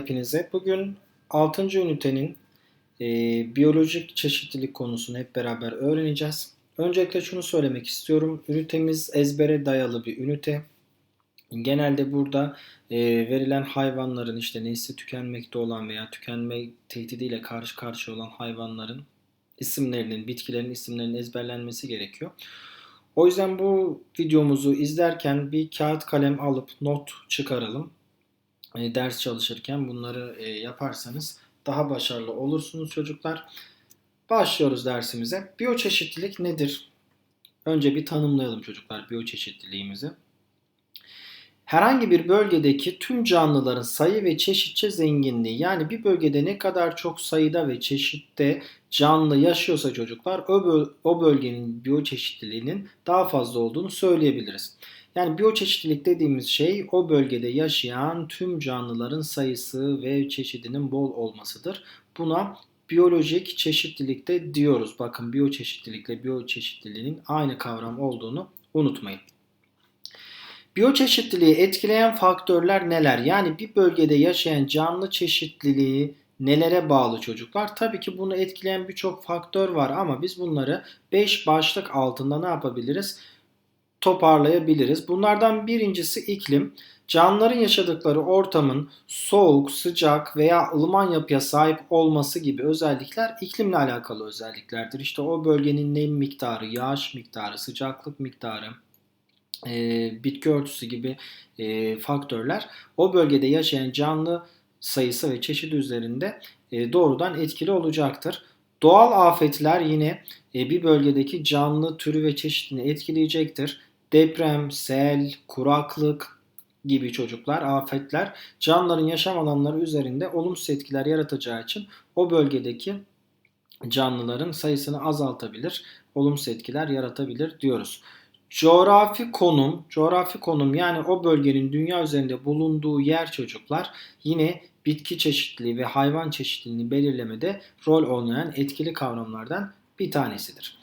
hepinize. Bugün 6. ünitenin e, biyolojik çeşitlilik konusunu hep beraber öğreneceğiz. Öncelikle şunu söylemek istiyorum. Ünitemiz ezbere dayalı bir ünite. Genelde burada e, verilen hayvanların işte nesli tükenmekte olan veya tükenme tehdidiyle karşı karşıya olan hayvanların isimlerinin, bitkilerin isimlerinin ezberlenmesi gerekiyor. O yüzden bu videomuzu izlerken bir kağıt kalem alıp not çıkaralım. E, ders çalışırken bunları e, yaparsanız daha başarılı olursunuz çocuklar. Başlıyoruz dersimize. Biyoçeşitlilik nedir? Önce bir tanımlayalım çocuklar biyoçeşitliliğimizi. Herhangi bir bölgedeki tüm canlıların sayı ve çeşitçe zenginliği yani bir bölgede ne kadar çok sayıda ve çeşitte canlı yaşıyorsa çocuklar o bölgenin biyoçeşitliliğinin daha fazla olduğunu söyleyebiliriz. Yani biyoçeşitlilik dediğimiz şey o bölgede yaşayan tüm canlıların sayısı ve çeşidinin bol olmasıdır. Buna biyolojik çeşitlilik de diyoruz. Bakın biyoçeşitlilikle biyoçeşitliliğin aynı kavram olduğunu unutmayın. Biyoçeşitliliği etkileyen faktörler neler? Yani bir bölgede yaşayan canlı çeşitliliği nelere bağlı çocuklar? Tabii ki bunu etkileyen birçok faktör var ama biz bunları 5 başlık altında ne yapabiliriz? Toparlayabiliriz. Bunlardan birincisi iklim. Canlıların yaşadıkları ortamın soğuk, sıcak veya ılıman yapıya sahip olması gibi özellikler iklimle alakalı özelliklerdir. İşte o bölgenin nem miktarı, yağış miktarı, sıcaklık miktarı, e, bitki örtüsü gibi e, faktörler o bölgede yaşayan canlı sayısı ve çeşidi üzerinde e, doğrudan etkili olacaktır. Doğal afetler yine e, bir bölgedeki canlı türü ve çeşidini etkileyecektir deprem, sel, kuraklık gibi çocuklar, afetler canlıların yaşam alanları üzerinde olumsuz etkiler yaratacağı için o bölgedeki canlıların sayısını azaltabilir, olumsuz etkiler yaratabilir diyoruz. Coğrafi konum, coğrafi konum yani o bölgenin dünya üzerinde bulunduğu yer çocuklar yine bitki çeşitliliği ve hayvan çeşitliliğini belirlemede rol oynayan etkili kavramlardan bir tanesidir.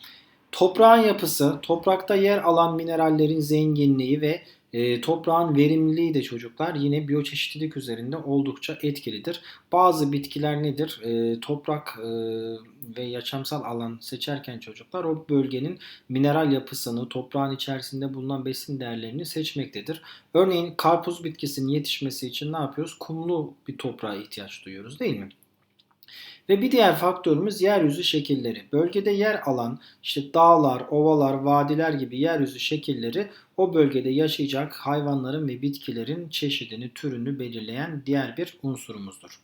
Toprağın yapısı, toprakta yer alan minerallerin zenginliği ve e, toprağın verimliliği de çocuklar yine biyoçeşitlilik üzerinde oldukça etkilidir. Bazı bitkiler nedir? E, toprak e, ve yaşamsal alan seçerken çocuklar o bölgenin mineral yapısını, toprağın içerisinde bulunan besin değerlerini seçmektedir. Örneğin karpuz bitkisinin yetişmesi için ne yapıyoruz? Kumlu bir toprağa ihtiyaç duyuyoruz değil mi? Ve bir diğer faktörümüz yeryüzü şekilleri. Bölgede yer alan işte dağlar, ovalar, vadiler gibi yeryüzü şekilleri o bölgede yaşayacak hayvanların ve bitkilerin çeşidini, türünü belirleyen diğer bir unsurumuzdur.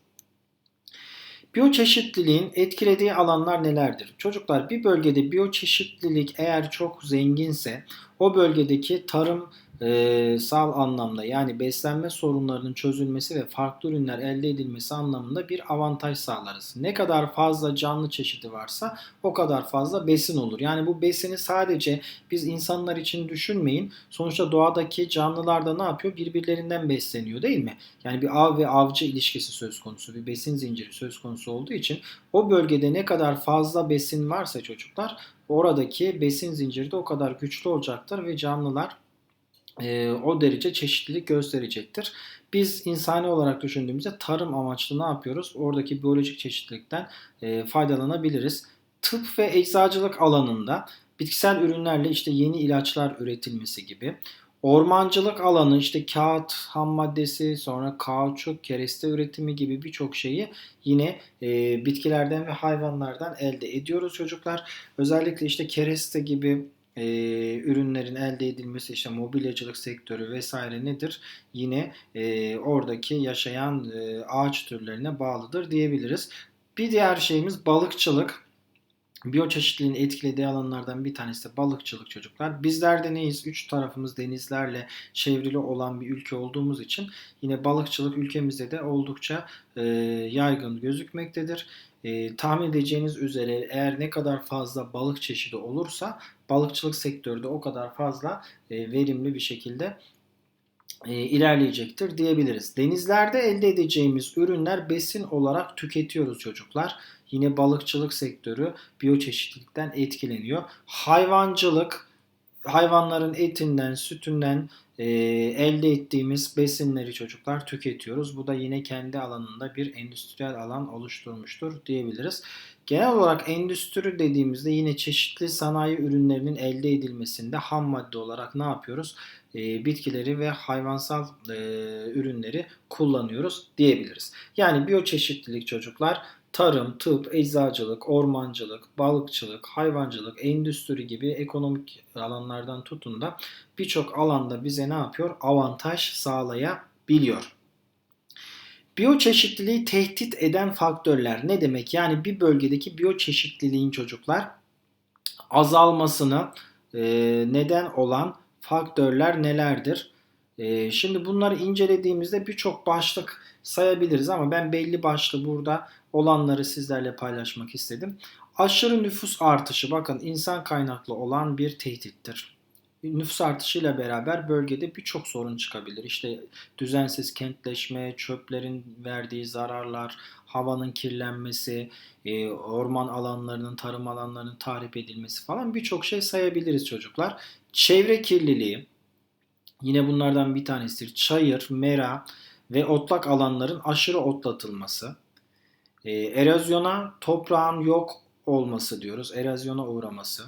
Biyoçeşitliliğin etkilediği alanlar nelerdir? Çocuklar bir bölgede biyoçeşitlilik eğer çok zenginse o bölgedeki tarım e, sağ anlamda yani beslenme sorunlarının çözülmesi ve farklı ürünler elde edilmesi anlamında bir avantaj sağlarız. Ne kadar fazla canlı çeşidi varsa o kadar fazla besin olur. Yani bu besini sadece biz insanlar için düşünmeyin. Sonuçta doğadaki canlılar da ne yapıyor? Birbirlerinden besleniyor değil mi? Yani bir av ve avcı ilişkisi söz konusu, bir besin zinciri söz konusu olduğu için o bölgede ne kadar fazla besin varsa çocuklar oradaki besin zinciri de o kadar güçlü olacaktır ve canlılar e, o derece çeşitlilik gösterecektir. Biz insani olarak düşündüğümüzde tarım amaçlı ne yapıyoruz? Oradaki biyolojik çeşitlilikten e, faydalanabiliriz. Tıp ve eczacılık alanında bitkisel ürünlerle işte yeni ilaçlar üretilmesi gibi. Ormancılık alanı işte kağıt ham maddesi sonra kauçuk, kereste üretimi gibi birçok şeyi yine e, bitkilerden ve hayvanlardan elde ediyoruz çocuklar. Özellikle işte kereste gibi e, ürünlerin elde edilmesi işte mobilyacılık sektörü vesaire nedir? Yine e, oradaki yaşayan e, ağaç türlerine bağlıdır diyebiliriz. Bir diğer şeyimiz balıkçılık. Biyoçeşitliliğin etkilediği alanlardan bir tanesi de balıkçılık çocuklar. Bizler de neyiz? Üç tarafımız denizlerle çevrili olan bir ülke olduğumuz için yine balıkçılık ülkemizde de oldukça e, yaygın gözükmektedir. E, tahmin edeceğiniz üzere eğer ne kadar fazla balık çeşidi olursa balıkçılık sektörü de o kadar fazla e, verimli bir şekilde e, ilerleyecektir diyebiliriz. Denizlerde elde edeceğimiz ürünler besin olarak tüketiyoruz çocuklar. Yine balıkçılık sektörü biyoçeşitlilikten etkileniyor. Hayvancılık hayvanların etinden, sütünden e, elde ettiğimiz besinleri çocuklar tüketiyoruz. Bu da yine kendi alanında bir endüstriyel alan oluşturmuştur diyebiliriz. Genel olarak endüstri dediğimizde yine çeşitli sanayi ürünlerinin elde edilmesinde ham madde olarak ne yapıyoruz? E, bitkileri ve hayvansal e, ürünleri kullanıyoruz diyebiliriz. Yani biyoçeşitlilik çocuklar tarım, tıp, eczacılık, ormancılık, balıkçılık, hayvancılık, endüstri gibi ekonomik alanlardan tutun da birçok alanda bize ne yapıyor? Avantaj sağlayabiliyor. Biyoçeşitliliği tehdit eden faktörler ne demek? Yani bir bölgedeki biyoçeşitliliğin çocuklar azalmasına e, neden olan faktörler nelerdir? E, şimdi bunları incelediğimizde birçok başlık sayabiliriz ama ben belli başlı burada olanları sizlerle paylaşmak istedim. Aşırı nüfus artışı bakın insan kaynaklı olan bir tehdittir. Nüfus artışıyla beraber bölgede birçok sorun çıkabilir. İşte düzensiz kentleşme, çöplerin verdiği zararlar, havanın kirlenmesi, e, orman alanlarının, tarım alanlarının tahrip edilmesi falan birçok şey sayabiliriz çocuklar. Çevre kirliliği yine bunlardan bir tanesidir. Çayır, mera ve otlak alanların aşırı otlatılması. E, erozyona toprağın yok olması diyoruz. Erozyona uğraması.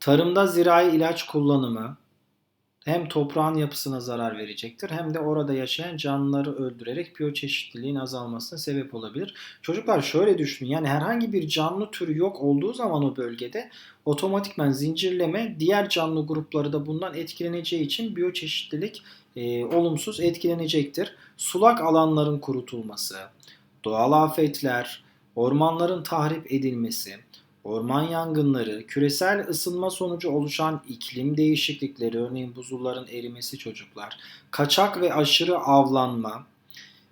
Tarımda zirai ilaç kullanımı hem toprağın yapısına zarar verecektir hem de orada yaşayan canlıları öldürerek biyoçeşitliliğin azalmasına sebep olabilir. Çocuklar şöyle düşünün yani herhangi bir canlı türü yok olduğu zaman o bölgede otomatikman zincirleme diğer canlı grupları da bundan etkileneceği için biyoçeşitlilik e, olumsuz etkilenecektir. Sulak alanların kurutulması, doğal afetler, ormanların tahrip edilmesi, orman yangınları, küresel ısınma sonucu oluşan iklim değişiklikleri, örneğin buzulların erimesi çocuklar, kaçak ve aşırı avlanma,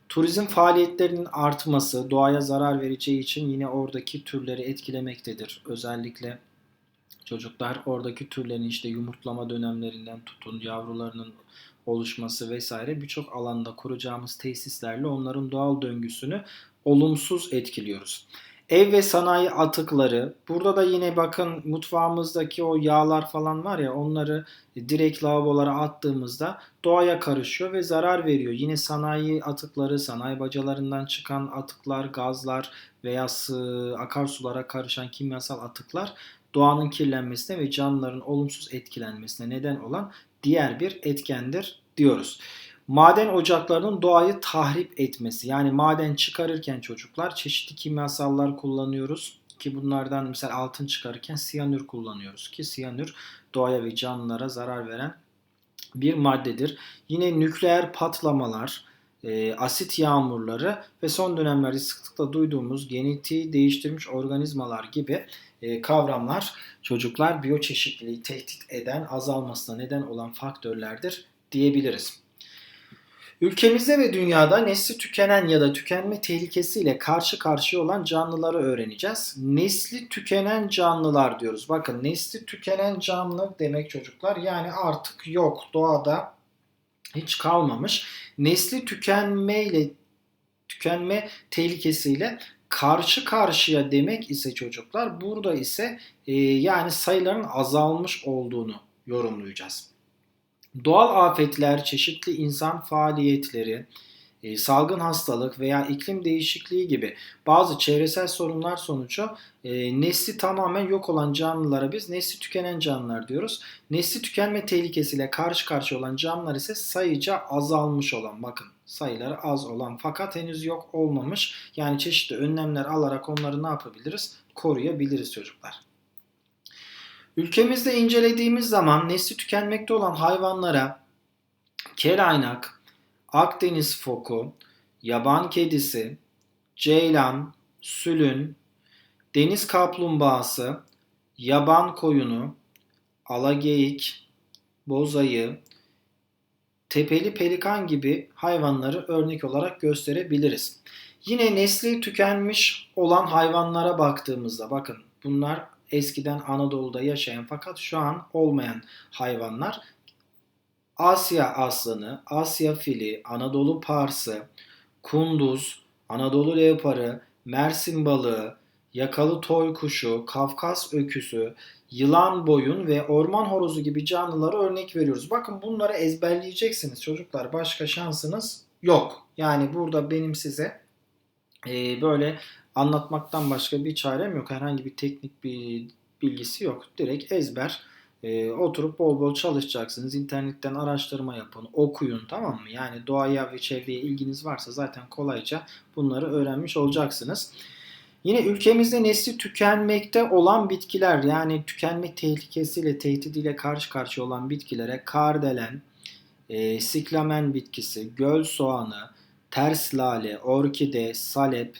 turizm faaliyetlerinin artması doğaya zarar vereceği için yine oradaki türleri etkilemektedir. Özellikle çocuklar oradaki türlerin işte yumurtlama dönemlerinden tutun yavrularının oluşması vesaire birçok alanda kuracağımız tesislerle onların doğal döngüsünü olumsuz etkiliyoruz. Ev ve sanayi atıkları. Burada da yine bakın mutfağımızdaki o yağlar falan var ya onları direkt lavabolara attığımızda doğaya karışıyor ve zarar veriyor. Yine sanayi atıkları, sanayi bacalarından çıkan atıklar, gazlar veya akarsulara karışan kimyasal atıklar doğanın kirlenmesine ve canlıların olumsuz etkilenmesine neden olan diğer bir etkendir diyoruz. Maden ocaklarının doğayı tahrip etmesi. Yani maden çıkarırken çocuklar çeşitli kimyasallar kullanıyoruz. Ki bunlardan mesela altın çıkarırken siyanür kullanıyoruz. Ki siyanür doğaya ve canlılara zarar veren bir maddedir. Yine nükleer patlamalar, e, asit yağmurları ve son dönemlerde sıklıkla duyduğumuz genetiği değiştirmiş organizmalar gibi e, kavramlar çocuklar biyoçeşitliliği tehdit eden, azalmasına neden olan faktörlerdir diyebiliriz. Ülkemizde ve dünyada nesli tükenen ya da tükenme tehlikesiyle karşı karşıya olan canlıları öğreneceğiz. Nesli tükenen canlılar diyoruz. Bakın nesli tükenen canlı demek çocuklar yani artık yok doğada hiç kalmamış. Nesli tükenmeyle tükenme tehlikesiyle karşı karşıya demek ise çocuklar burada ise e, yani sayıların azalmış olduğunu yorumlayacağız. Doğal afetler, çeşitli insan faaliyetleri, e, salgın hastalık veya iklim değişikliği gibi bazı çevresel sorunlar sonucu e, nesli tamamen yok olan canlılara biz nesli tükenen canlılar diyoruz. Nesli tükenme tehlikesiyle karşı karşıya olan canlılar ise sayıca azalmış olan bakın sayıları az olan fakat henüz yok olmamış. Yani çeşitli önlemler alarak onları ne yapabiliriz? Koruyabiliriz çocuklar. Ülkemizde incelediğimiz zaman nesli tükenmekte olan hayvanlara kelaynak, Akdeniz foku, yaban kedisi, ceylan, sülün, deniz kaplumbağası, yaban koyunu, alageyik, bozayı, tepeli pelikan gibi hayvanları örnek olarak gösterebiliriz. Yine nesli tükenmiş olan hayvanlara baktığımızda bakın bunlar eskiden Anadolu'da yaşayan fakat şu an olmayan hayvanlar. Asya aslanı, Asya fili, Anadolu parsı, kunduz, Anadolu leoparı, Mersin balığı, yakalı toy kuşu, Kafkas öküzü, yılan boyun ve orman horozu gibi canlılara örnek veriyoruz. Bakın bunları ezberleyeceksiniz çocuklar. Başka şansınız yok. Yani burada benim size e, böyle anlatmaktan başka bir çarem yok. Herhangi bir teknik bir bilgisi yok. Direkt ezber. E, oturup bol bol çalışacaksınız. İnternetten araştırma yapın, okuyun tamam mı? Yani doğaya ve çevreye ilginiz varsa zaten kolayca bunları öğrenmiş olacaksınız. Yine ülkemizde nesli tükenmekte olan bitkiler yani tükenmek tehlikesiyle, tehdidiyle karşı karşıya olan bitkilere kardelen, e, siklamen bitkisi, göl soğanı, ters lale, orkide, salep,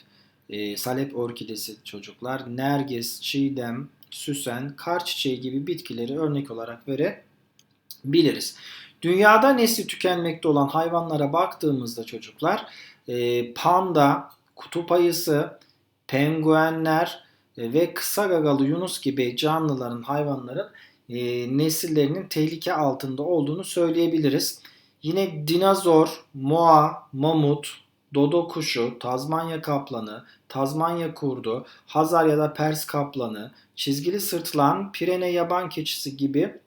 e, salep orkidesi çocuklar, nergis, çiğdem, süsen, kar çiçeği gibi bitkileri örnek olarak verebiliriz. Dünyada nesli tükenmekte olan hayvanlara baktığımızda çocuklar e, panda, kutup ayısı, penguenler e, ve kısa gagalı yunus gibi canlıların, hayvanların e, nesillerinin tehlike altında olduğunu söyleyebiliriz. Yine dinozor, moa, mamut, dodo kuşu, Tazmanya kaplanı, Tazmanya kurdu, Hazar ya da Pers kaplanı, çizgili sırtlan, Pirene yaban keçisi gibi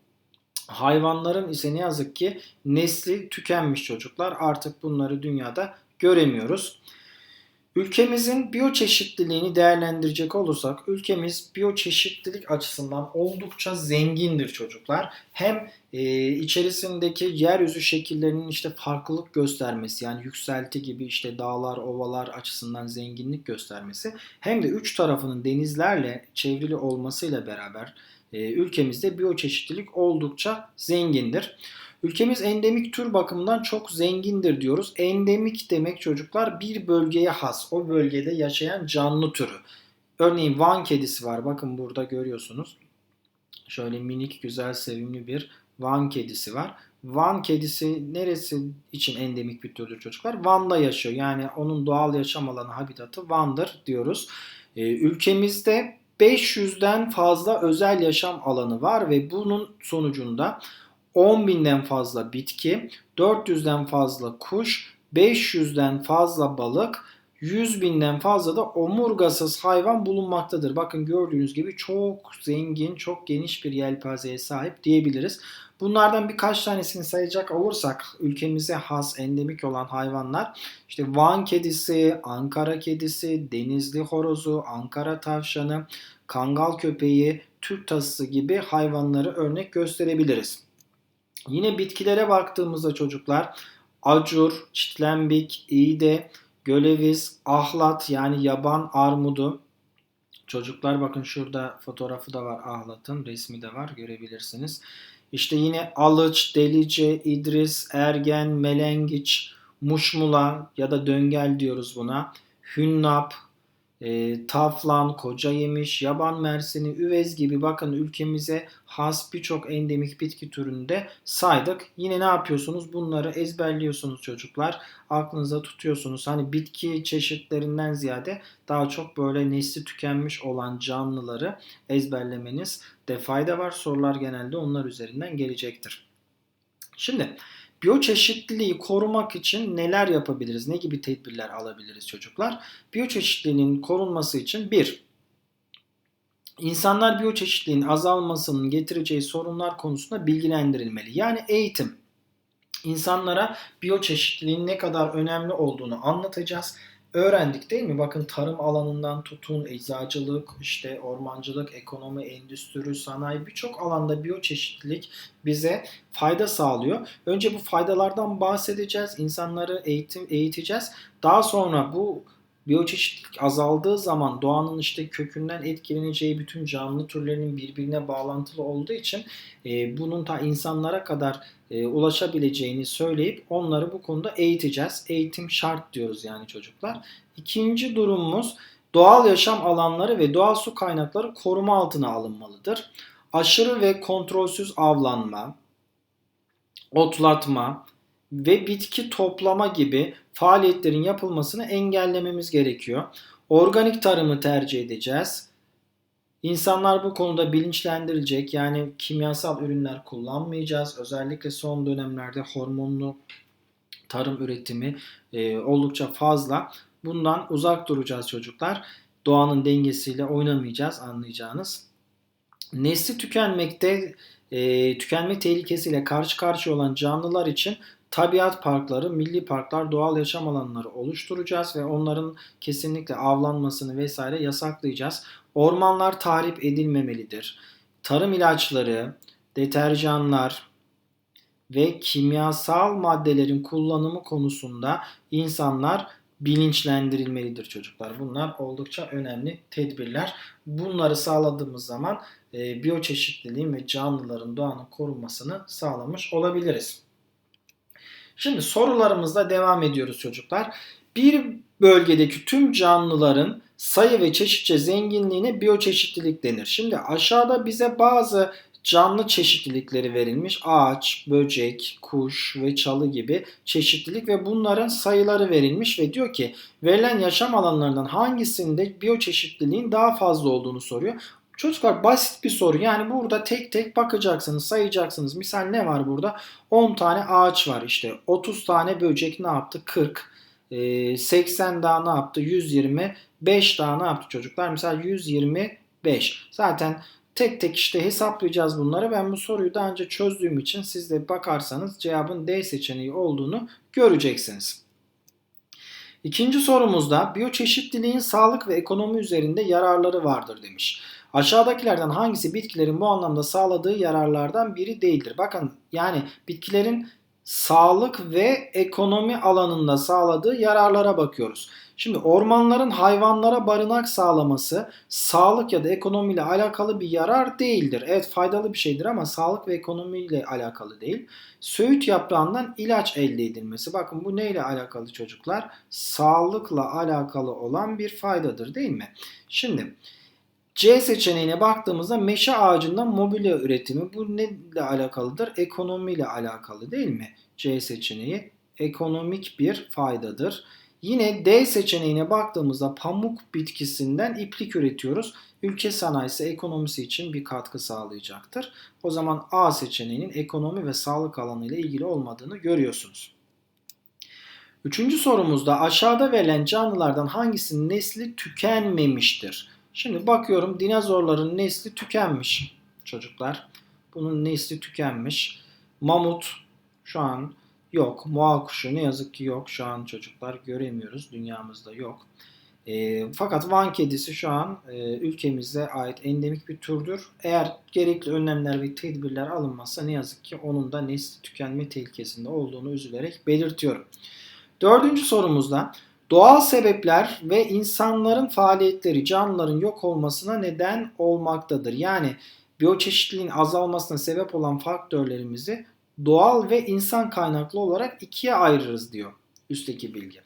hayvanların ise ne yazık ki nesli tükenmiş çocuklar. Artık bunları dünyada göremiyoruz. Ülkemizin biyoçeşitliliğini değerlendirecek olursak ülkemiz biyoçeşitlilik açısından oldukça zengindir çocuklar. Hem e, içerisindeki yeryüzü şekillerinin işte farklılık göstermesi yani yükselti gibi işte dağlar, ovalar açısından zenginlik göstermesi hem de üç tarafının denizlerle çevrili olmasıyla beraber e, ülkemizde biyoçeşitlilik oldukça zengindir. Ülkemiz endemik tür bakımından çok zengindir diyoruz. Endemik demek çocuklar bir bölgeye has, o bölgede yaşayan canlı türü. Örneğin Van kedisi var. Bakın burada görüyorsunuz. Şöyle minik, güzel, sevimli bir Van kedisi var. Van kedisi neresi için endemik bir türdür çocuklar? Van'da yaşıyor. Yani onun doğal yaşam alanı, habitatı Van'dır diyoruz. Ee, ülkemizde 500'den fazla özel yaşam alanı var ve bunun sonucunda 10 binden fazla bitki, 400'den fazla kuş, 500'den fazla balık, 100 binden fazla da omurgasız hayvan bulunmaktadır. Bakın gördüğünüz gibi çok zengin, çok geniş bir yelpazeye sahip diyebiliriz. Bunlardan birkaç tanesini sayacak olursak ülkemize has endemik olan hayvanlar işte Van kedisi, Ankara kedisi, Denizli horozu, Ankara tavşanı, Kangal köpeği, Türk tasısı gibi hayvanları örnek gösterebiliriz. Yine bitkilere baktığımızda çocuklar acur, çitlembik, iğde, göleviz, ahlat yani yaban armudu. Çocuklar bakın şurada fotoğrafı da var ahlatın, resmi de var görebilirsiniz. İşte yine alıç, delice, idris, ergen, melengiç, muşmula ya da döngel diyoruz buna. Hünnap, e, taflan, koca yemiş, yaban mersini, üvez gibi bakın ülkemize has birçok endemik bitki türünde saydık. Yine ne yapıyorsunuz? Bunları ezberliyorsunuz çocuklar. Aklınıza tutuyorsunuz. Hani bitki çeşitlerinden ziyade daha çok böyle nesli tükenmiş olan canlıları ezberlemeniz de fayda var. Sorular genelde onlar üzerinden gelecektir. Şimdi Biyoçeşitliliği korumak için neler yapabiliriz? Ne gibi tedbirler alabiliriz çocuklar? Biyoçeşitliliğin korunması için bir, insanlar biyoçeşitliliğin azalmasının getireceği sorunlar konusunda bilgilendirilmeli. Yani eğitim. İnsanlara biyoçeşitliliğin ne kadar önemli olduğunu anlatacağız öğrendik değil mi? Bakın tarım alanından tutun, eczacılık, işte ormancılık, ekonomi, endüstri, sanayi birçok alanda biyoçeşitlilik bize fayda sağlıyor. Önce bu faydalardan bahsedeceğiz. insanları eğitim eğiteceğiz. Daha sonra bu biyoçeşitlilik azaldığı zaman doğanın işte kökünden etkileneceği bütün canlı türlerinin birbirine bağlantılı olduğu için e, bunun ta insanlara kadar e, ulaşabileceğini söyleyip onları bu konuda eğiteceğiz. Eğitim şart diyoruz yani çocuklar. İkinci durumumuz doğal yaşam alanları ve doğal su kaynakları koruma altına alınmalıdır. Aşırı ve kontrolsüz avlanma, otlatma, ve bitki toplama gibi faaliyetlerin yapılmasını engellememiz gerekiyor. Organik tarımı tercih edeceğiz. İnsanlar bu konuda bilinçlendirilecek. Yani kimyasal ürünler kullanmayacağız. Özellikle son dönemlerde hormonlu tarım üretimi e, oldukça fazla. Bundan uzak duracağız çocuklar. doğanın dengesiyle oynamayacağız anlayacağınız. Nesli tükenmekte e, tükenme tehlikesiyle karşı karşıya olan canlılar için tabiat parkları, milli parklar, doğal yaşam alanları oluşturacağız ve onların kesinlikle avlanmasını vesaire yasaklayacağız. Ormanlar tahrip edilmemelidir. Tarım ilaçları, deterjanlar ve kimyasal maddelerin kullanımı konusunda insanlar bilinçlendirilmelidir çocuklar. Bunlar oldukça önemli tedbirler. Bunları sağladığımız zaman e, biyoçeşitliliğin ve canlıların doğanın korunmasını sağlamış olabiliriz. Şimdi sorularımızla devam ediyoruz çocuklar. Bir bölgedeki tüm canlıların sayı ve çeşitçe zenginliğine biyoçeşitlilik denir. Şimdi aşağıda bize bazı canlı çeşitlilikleri verilmiş. Ağaç, böcek, kuş ve çalı gibi çeşitlilik ve bunların sayıları verilmiş ve diyor ki verilen yaşam alanlarından hangisinde biyoçeşitliliğin daha fazla olduğunu soruyor. Çocuklar basit bir soru. Yani burada tek tek bakacaksınız, sayacaksınız. Misal ne var burada? 10 tane ağaç var işte. 30 tane böcek ne yaptı? 40. 80 daha ne yaptı? 120. 5 daha ne yaptı çocuklar? Mesela 125. Zaten tek tek işte hesaplayacağız bunları. Ben bu soruyu daha önce çözdüğüm için siz de bakarsanız cevabın D seçeneği olduğunu göreceksiniz. İkinci sorumuzda biyoçeşitliliğin sağlık ve ekonomi üzerinde yararları vardır demiş. Aşağıdakilerden hangisi bitkilerin bu anlamda sağladığı yararlardan biri değildir? Bakın yani bitkilerin sağlık ve ekonomi alanında sağladığı yararlara bakıyoruz. Şimdi ormanların hayvanlara barınak sağlaması sağlık ya da ekonomiyle alakalı bir yarar değildir. Evet faydalı bir şeydir ama sağlık ve ekonomiyle alakalı değil. Söğüt yaprağından ilaç elde edilmesi. Bakın bu neyle alakalı çocuklar? Sağlıkla alakalı olan bir faydadır değil mi? Şimdi C seçeneğine baktığımızda meşe ağacından mobilya üretimi bu neyle alakalıdır? Ekonomiyle alakalı değil mi? C seçeneği ekonomik bir faydadır. Yine D seçeneğine baktığımızda pamuk bitkisinden iplik üretiyoruz. Ülke sanayisi ekonomisi için bir katkı sağlayacaktır. O zaman A seçeneğinin ekonomi ve sağlık alanı ile ilgili olmadığını görüyorsunuz. Üçüncü sorumuzda aşağıda verilen canlılardan hangisinin nesli tükenmemiştir? Şimdi bakıyorum dinozorların nesli tükenmiş çocuklar. Bunun nesli tükenmiş. Mamut şu an yok. Moğa kuşu ne yazık ki yok. Şu an çocuklar göremiyoruz. Dünyamızda yok. E, fakat Van kedisi şu an e, ülkemize ait endemik bir türdür. Eğer gerekli önlemler ve tedbirler alınmazsa ne yazık ki onun da nesli tükenme tehlikesinde olduğunu üzülerek belirtiyorum. Dördüncü sorumuzda Doğal sebepler ve insanların faaliyetleri canlıların yok olmasına neden olmaktadır. Yani biyoçeşitliliğin azalmasına sebep olan faktörlerimizi doğal ve insan kaynaklı olarak ikiye ayırırız diyor üstteki bilgi.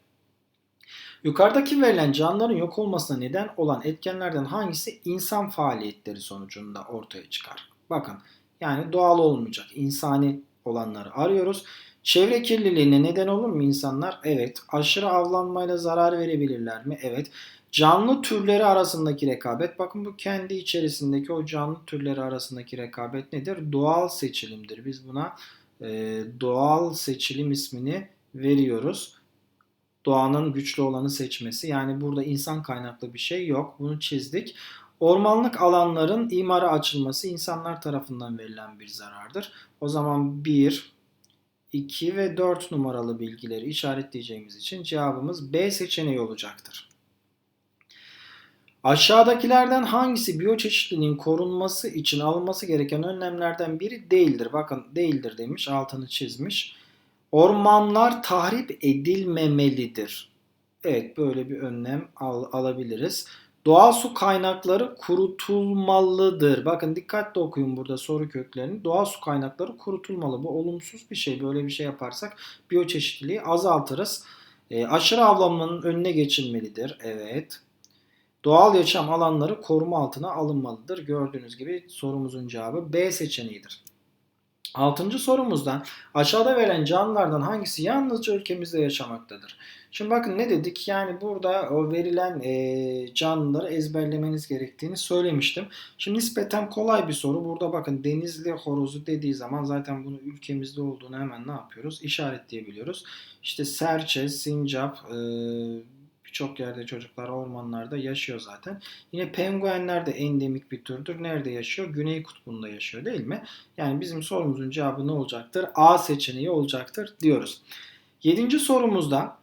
Yukarıdaki verilen canlıların yok olmasına neden olan etkenlerden hangisi insan faaliyetleri sonucunda ortaya çıkar? Bakın yani doğal olmayacak insani olanları arıyoruz. Çevre kirliliğine neden olur mu insanlar? Evet. Aşırı avlanmayla zarar verebilirler mi? Evet. Canlı türleri arasındaki rekabet. Bakın bu kendi içerisindeki o canlı türleri arasındaki rekabet nedir? Doğal seçilimdir. Biz buna e, doğal seçilim ismini veriyoruz. Doğanın güçlü olanı seçmesi. Yani burada insan kaynaklı bir şey yok. Bunu çizdik. Ormanlık alanların imara açılması insanlar tarafından verilen bir zarardır. O zaman 1, 2 ve 4 numaralı bilgileri işaretleyeceğimiz için cevabımız B seçeneği olacaktır. Aşağıdakilerden hangisi biyoçeşitliliğin korunması için alınması gereken önlemlerden biri değildir? Bakın değildir demiş, altını çizmiş. Ormanlar tahrip edilmemelidir. Evet böyle bir önlem al, alabiliriz. Doğal su kaynakları kurutulmalıdır. Bakın dikkatli okuyun burada soru köklerini. Doğal su kaynakları kurutulmalı. Bu olumsuz bir şey. Böyle bir şey yaparsak biyoçeşitliliği azaltırız. E, aşırı avlanmanın önüne geçilmelidir. Evet. Doğal yaşam alanları koruma altına alınmalıdır. Gördüğünüz gibi sorumuzun cevabı B seçeneğidir. Altıncı sorumuzdan aşağıda verilen canlılardan hangisi yalnızca ülkemizde yaşamaktadır? Şimdi bakın ne dedik? Yani burada o verilen e, canlıları ezberlemeniz gerektiğini söylemiştim. Şimdi nispeten kolay bir soru. Burada bakın denizli horozu dediği zaman zaten bunu ülkemizde olduğunu hemen ne yapıyoruz? İşaretleyebiliyoruz. İşte serçe, sincap, e, Birçok yerde çocuklar ormanlarda yaşıyor zaten. Yine penguenler de endemik bir türdür. Nerede yaşıyor? Güney kutbunda yaşıyor değil mi? Yani bizim sorumuzun cevabı ne olacaktır? A seçeneği olacaktır diyoruz. Yedinci sorumuzda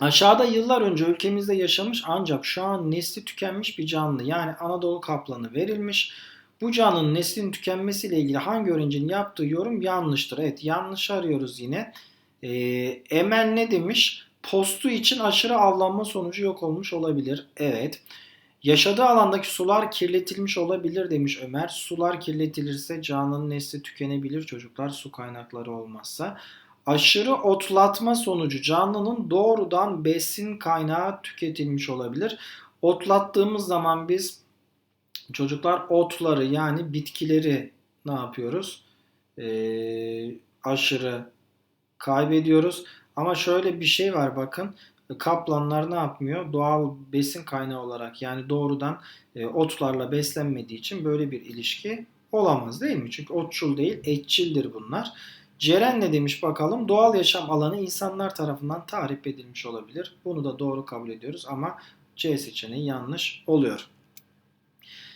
aşağıda yıllar önce ülkemizde yaşamış ancak şu an nesli tükenmiş bir canlı yani Anadolu kaplanı verilmiş. Bu canlının neslinin tükenmesiyle ilgili hangi öğrencinin yaptığı yorum yanlıştır? Evet yanlış arıyoruz yine. Ee, Emel ne demiş? Postu için aşırı avlanma sonucu yok olmuş olabilir. Evet. Yaşadığı alandaki sular kirletilmiş olabilir demiş Ömer. Sular kirletilirse canlının nesli tükenebilir çocuklar su kaynakları olmazsa. Aşırı otlatma sonucu canlının doğrudan besin kaynağı tüketilmiş olabilir. Otlattığımız zaman biz çocuklar otları yani bitkileri ne yapıyoruz? Ee, aşırı kaybediyoruz. Ama şöyle bir şey var bakın. Kaplanlar ne yapmıyor? Doğal besin kaynağı olarak yani doğrudan e, otlarla beslenmediği için böyle bir ilişki olamaz değil mi? Çünkü otçul değil, etçildir bunlar. Ceren ne demiş bakalım? Doğal yaşam alanı insanlar tarafından tahrip edilmiş olabilir. Bunu da doğru kabul ediyoruz ama C seçeneği yanlış oluyor.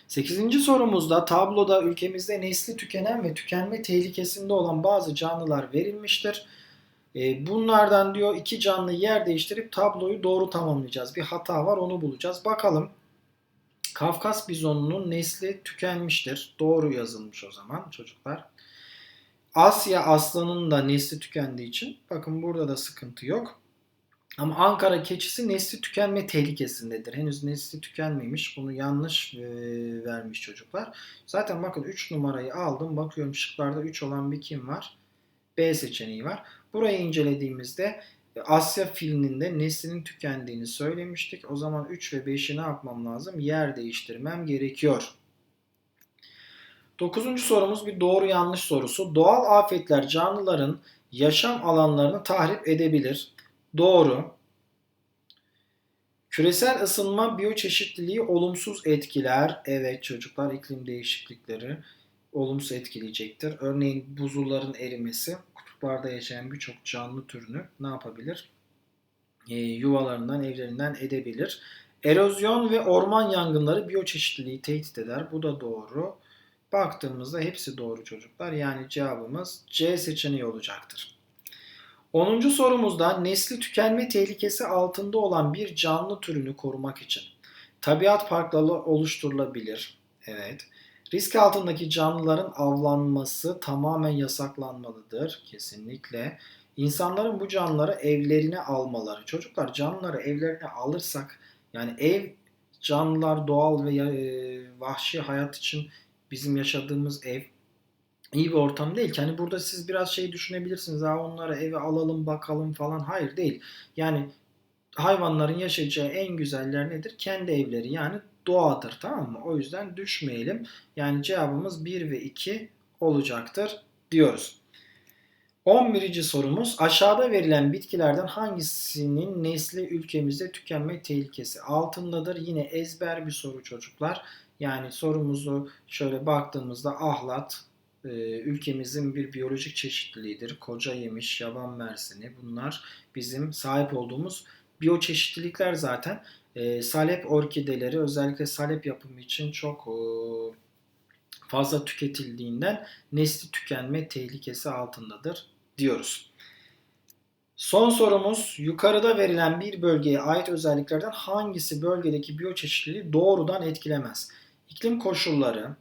8. sorumuzda tabloda ülkemizde nesli tükenen ve tükenme tehlikesinde olan bazı canlılar verilmiştir. E, bunlardan diyor iki canlı yer değiştirip tabloyu doğru tamamlayacağız. Bir hata var onu bulacağız. Bakalım Kafkas bizonunun nesli tükenmiştir. Doğru yazılmış o zaman çocuklar. Asya aslanının da nesli tükendiği için bakın burada da sıkıntı yok. Ama Ankara keçisi nesli tükenme tehlikesindedir. Henüz nesli tükenmemiş. Bunu yanlış e, vermiş çocuklar. Zaten bakın 3 numarayı aldım. Bakıyorum şıklarda 3 olan bir kim var? B seçeneği var. Burayı incelediğimizde e, Asya filinin de neslinin tükendiğini söylemiştik. O zaman 3 ve 5'i ne yapmam lazım? Yer değiştirmem gerekiyor. Dokuzuncu sorumuz bir doğru yanlış sorusu. Doğal afetler canlıların yaşam alanlarını tahrip edebilir. Doğru. Küresel ısınma biyoçeşitliliği olumsuz etkiler. Evet çocuklar iklim değişiklikleri olumsuz etkileyecektir. Örneğin buzulların erimesi kutuplarda yaşayan birçok canlı türünü ne yapabilir? E, yuvalarından, evlerinden edebilir. Erozyon ve orman yangınları biyoçeşitliliği tehdit eder. Bu da doğru. Baktığımızda hepsi doğru çocuklar. Yani cevabımız C seçeneği olacaktır. 10. sorumuzda nesli tükenme tehlikesi altında olan bir canlı türünü korumak için tabiat parkları oluşturulabilir. Evet. Risk altındaki canlıların avlanması tamamen yasaklanmalıdır. Kesinlikle. İnsanların bu canlıları evlerine almaları. Çocuklar canlıları evlerine alırsak yani ev canlılar doğal ve e, vahşi hayat için bizim yaşadığımız ev iyi bir ortam değil ki. Hani burada siz biraz şey düşünebilirsiniz. Ha onları eve alalım bakalım falan. Hayır değil. Yani hayvanların yaşayacağı en güzel yer nedir? Kendi evleri yani doğadır tamam mı? O yüzden düşmeyelim. Yani cevabımız 1 ve 2 olacaktır diyoruz. 11. sorumuz aşağıda verilen bitkilerden hangisinin nesli ülkemizde tükenme tehlikesi altındadır? Yine ezber bir soru çocuklar. Yani sorumuzu şöyle baktığımızda ahlat e, ülkemizin bir biyolojik çeşitliliğidir. Koca yemiş, yaban mersini bunlar bizim sahip olduğumuz biyoçeşitlilikler zaten. E, salep orkideleri özellikle salep yapımı için çok e, fazla tüketildiğinden nesli tükenme tehlikesi altındadır diyoruz. Son sorumuz yukarıda verilen bir bölgeye ait özelliklerden hangisi bölgedeki biyoçeşitliliği doğrudan etkilemez? İklim koşulları,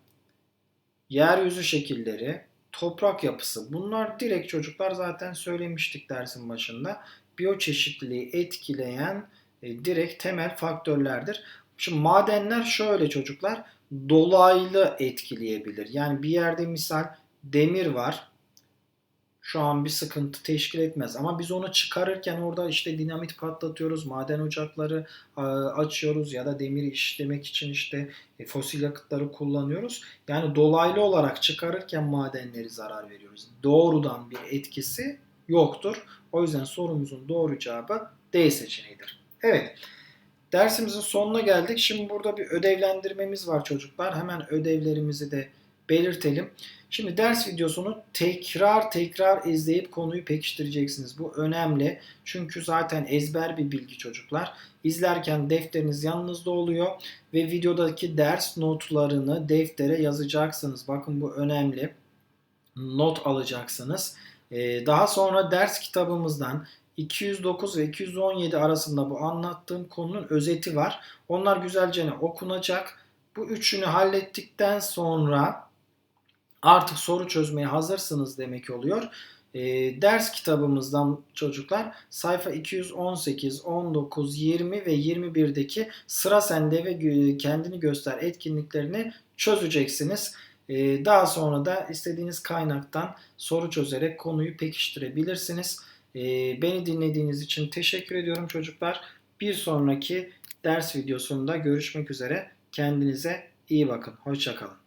yeryüzü şekilleri, toprak yapısı. Bunlar direkt çocuklar zaten söylemiştik dersin başında. Biyoçeşitliliği etkileyen e, direkt temel faktörlerdir. Şimdi madenler şöyle çocuklar dolaylı etkileyebilir. Yani bir yerde misal demir var şu an bir sıkıntı teşkil etmez. Ama biz onu çıkarırken orada işte dinamit patlatıyoruz, maden ocakları açıyoruz ya da demiri işlemek için işte e, fosil yakıtları kullanıyoruz. Yani dolaylı olarak çıkarırken madenleri zarar veriyoruz. Doğrudan bir etkisi yoktur. O yüzden sorumuzun doğru cevabı D seçeneğidir. Evet. Dersimizin sonuna geldik. Şimdi burada bir ödevlendirmemiz var çocuklar. Hemen ödevlerimizi de belirtelim. Şimdi ders videosunu tekrar tekrar izleyip konuyu pekiştireceksiniz. Bu önemli. Çünkü zaten ezber bir bilgi çocuklar. İzlerken defteriniz yanınızda oluyor ve videodaki ders notlarını deftere yazacaksınız. Bakın bu önemli. Not alacaksınız. Ee, daha sonra ders kitabımızdan 209 ve 217 arasında bu anlattığım konunun özeti var. Onlar güzelce okunacak. Bu üçünü hallettikten sonra artık soru çözmeye hazırsınız demek oluyor. E, ders kitabımızdan çocuklar sayfa 218, 19, 20 ve 21'deki sıra sende ve kendini göster etkinliklerini çözeceksiniz. E, daha sonra da istediğiniz kaynaktan soru çözerek konuyu pekiştirebilirsiniz. E, beni dinlediğiniz için teşekkür ediyorum çocuklar. Bir sonraki ders videosunda görüşmek üzere. Kendinize iyi bakın. Hoşçakalın.